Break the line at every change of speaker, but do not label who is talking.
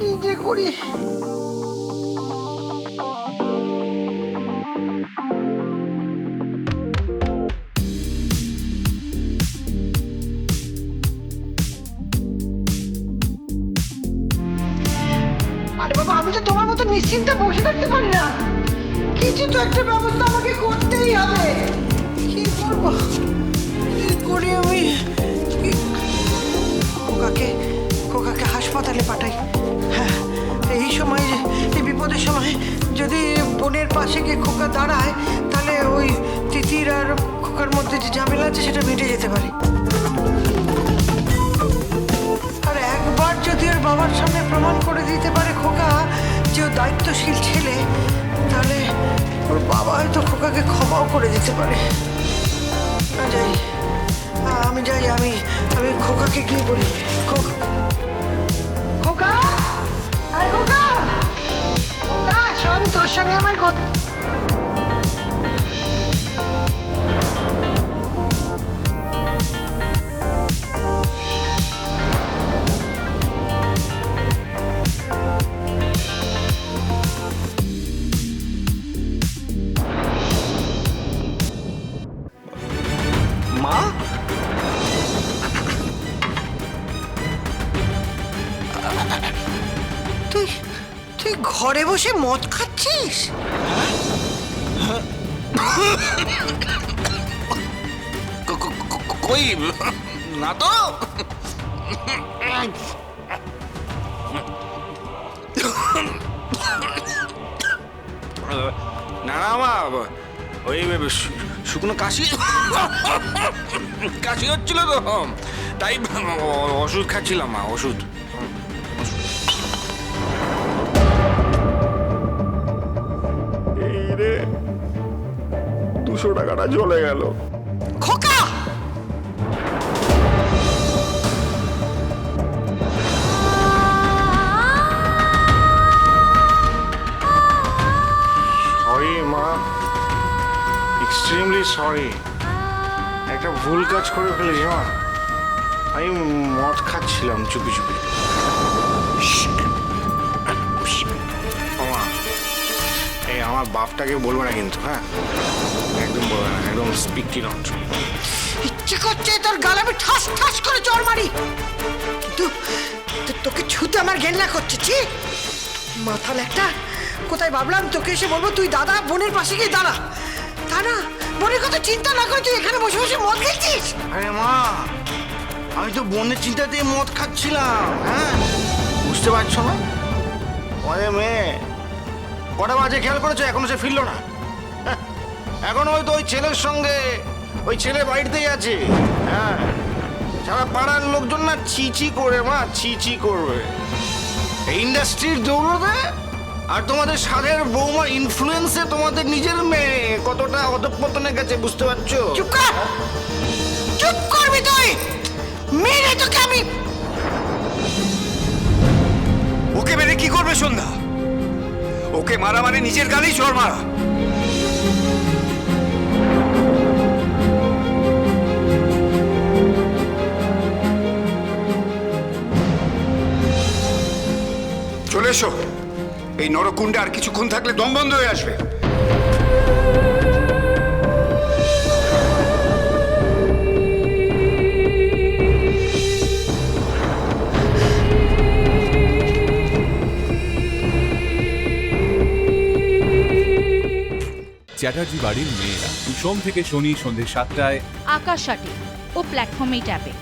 কি যে করি আমি তো তোমার মতো নিশ্চিন্তে বসে থাকতে পারি না। কিছু তো একটা ব্যবস্থা আমাকে করতেই হবে। সময় যদি বোনের পাশে গিয়ে খোকা দাঁড়ায়, তাহলে ওই তিতির আর খোকার মধ্যে যে ঝামেলা আছে সেটা মিটে যেতে পারে। আর একবার যদি ওর বাবার সামনে প্রমাণ করে দিতে পারে খোকা যে ও দায়িত্বশীল ছেলে, তাহলে ওর বাবা হয়তো খোকাকে ক্ষমাও করে দিতে পারে। যাই আমি যাই, আমি আমি খোকাকে গিয়ে বলি। খোকা আমার কথা ঘরে বসে মদ খাচ্ছিস?
কই? না তো? না মা, ওই শুকনো কাশি। কাশি হচ্ছিল তো, তাই ওষুধ খাচ্ছিলাম, মা, ওষুধ।
দুশো টাকাটা চলে গেল।
খোকা!
সরি মা। এক্সট্রিমলি সরি একটা ভুল কাজ করে ফেলেছি মা। আমি মদ খাচ্ছিলাম চুপি চুপি। মা এই আমার বাপটাকে বলবে না কিন্তু হ্যাঁ? একদম একদম স্পিকটি নট
ইচ্ছে করছে তোর গালে আমি ঠাস ঠাস করে চড় মারি। কিন্তু তো- তোকে ছুতে আমার ঘেন্না করছে ছি। মাথাল একটা কোথায় ভাবলাম তোকে এসে বলব তুই দাদা বোনের পাশে গিয়ে দাঁড়া। তা না বোনের কথা চিন্তা না করে তুই এখানে বসে বসে মদ খেলছিস?
আরে মা আমি তো বোনের চিন্তাতে মদ খাচ্ছিলাম হ্যাঁ? বুঝতে পারছ না? আমাদের মেয়ে কটা বাজে খেয়াল করেছ? এখনও সে ফিরলো না। হ্যাঁ, এখনও হয়তো ওই ছেলের সঙ্গে ওই ছেলে বাড়িতেই আছে। হ্যাঁ। সারা পাড়ার লোকজন না ছি করে মা ছি করবে। এই ইন্ডাস্ট্রির দৌড়তে আর তোমাদের সাধের বৌমার ইনফ্লুয়েন্সে তোমাদের নিজের মেয়ে কতটা অধপতনে গেছে বুঝতে পারছ?
চুপ কর! চুপ করবি তুই! মেরে তোকে আমি
ওকে মেরে কি করবে সন্ধ্যা? ওকে মারা মানে নিজের গালেই চড় মারা। এসো। এই নরকুণ্ডে আর কিছুক্ষণ থাকলে দম বন্ধ হয়ে আসবে।
চ্যাটার্জি বাড়ির মেয়েরা সোম থেকে শনি সন্ধ্যে সাতটায়
আকাশ সাটি ও প্ল্যাটফর্মেই ট্যাপে।